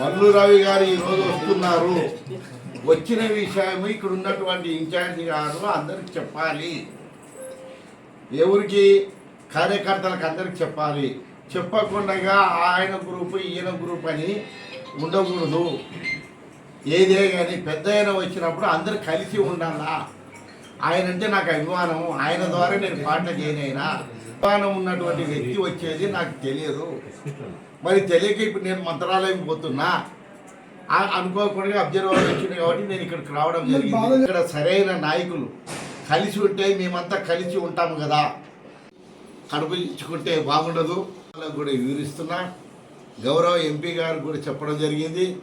బబ్లు రవి గారు ఈరోజు వస్తున్నారు. వచ్చిన విషయం ఇక్కడ ఉన్నటువంటి ఇన్ఛార్జి గారు అందరికి చెప్పాలి. ఎవరికి? కార్యకర్తలకు అందరికి చెప్పాలి. చెప్పకుండా ఆయన గ్రూప్ ఈయన గ్రూప్ అని ఉండకూడదు. ఏదే కానీ పెద్ద ఆయన వచ్చినప్పుడు అందరు కలిసి ఉండాలా? ఆయన అంటే నాకు అభిమానం. ఆయన ద్వారా నేను పాట చేయనైనా. అభిమానం ఉన్నటువంటి వ్యక్తి వచ్చేది నాకు తెలియదు. మరి తెలియక ఇప్పుడు నేను మంత్రాలయం పోతున్నా. అనుకోకుండా అబ్జర్వర్ వచ్చింది కాబట్టి నేను ఇక్కడికి రావడం జరిగింది. ఇక్కడ సరైన నాయకులు. కలిసి ఉంటే మేమంతా కలిసి ఉంటాము కదా. కడుపు ఇచ్చుకుంటే బాగుండదు. వాళ్ళకు కూడా వివరిస్తున్నా. గౌరవ ఎంపీ గారు కూడా చెప్పడం జరిగింది.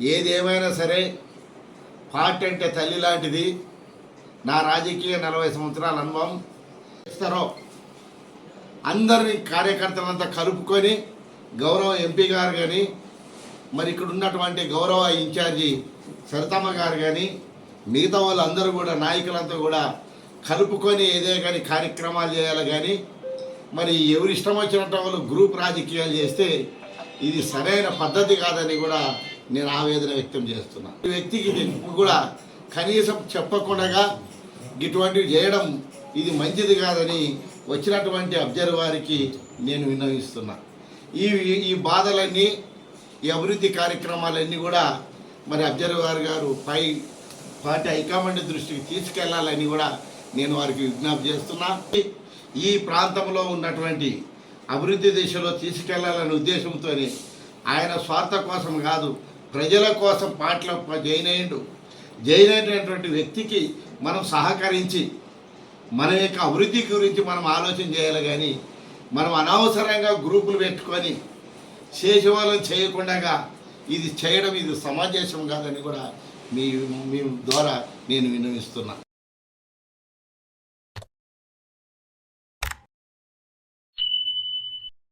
ఏదేమైనా సరే పార్టీ అంటే తల్లి లాంటిది. నా రాజకీయ నలభై సంవత్సరాల అనుభవం. ఇస్తారో అందరినీ కార్యకర్తలంతా కలుపుకొని గౌరవ ఎంపీ గారు కానీ మరి ఇక్కడ ఉన్నటువంటి గౌరవ ఇన్ఛార్జి సరితమ్మ గారు కానీ మిగతా వాళ్ళందరూ కూడా నాయకులంతా కూడా కలుపుకొని ఏదే కానీ కార్యక్రమాలు చేయాలి కానీ మరి ఎవరి ఇష్టం వచ్చినట్టు వాళ్ళు గ్రూప్ రాజకీయాలు చేస్తే ఇది సరైన పద్ధతి కాదని కూడా నేను ఆవేదన వ్యక్తం చేస్తున్నా. ఈ వ్యక్తికి కూడా కనీసం చెప్పకుండా ఇటువంటివి చేయడం ఇది మంచిది కాదని వచ్చినటువంటి అబ్జర్వారికి నేను విన్నవిస్తున్నా. ఈ ఈ బాధలన్నీ ఈ అభివృద్ధి కార్యక్రమాలన్నీ కూడా మరి అబ్జర్వర్ గారు పై పార్టీ హైకమాండ్ దృష్టికి తీసుకెళ్ళాలని కూడా నేను వారికి విజ్ఞప్తి చేస్తున్నా. ఈ ప్రాంతంలో ఉన్నటువంటి అభివృద్ధి దిశలో తీసుకెళ్ళాలనే ఉద్దేశంతో ఆయన స్వార్థ కోసం కాదు ప్రజల కోసం పాటలు జైన్ అయ్యిండు. జైన్ అయినటువంటి వ్యక్తికి మనం సహకరించి మన యొక్క అభివృద్ధి గురించి మనం ఆలోచన చేయాలి కానీ మనం అనవసరంగా గ్రూపులు పెట్టుకొని చేసేవాళ్ళని చేయకుండా ఇది చేయడం ఇది సమాజేశం కాదని కూడా మీ మీ ద్వారా నేను విన్నవిస్తున్నా.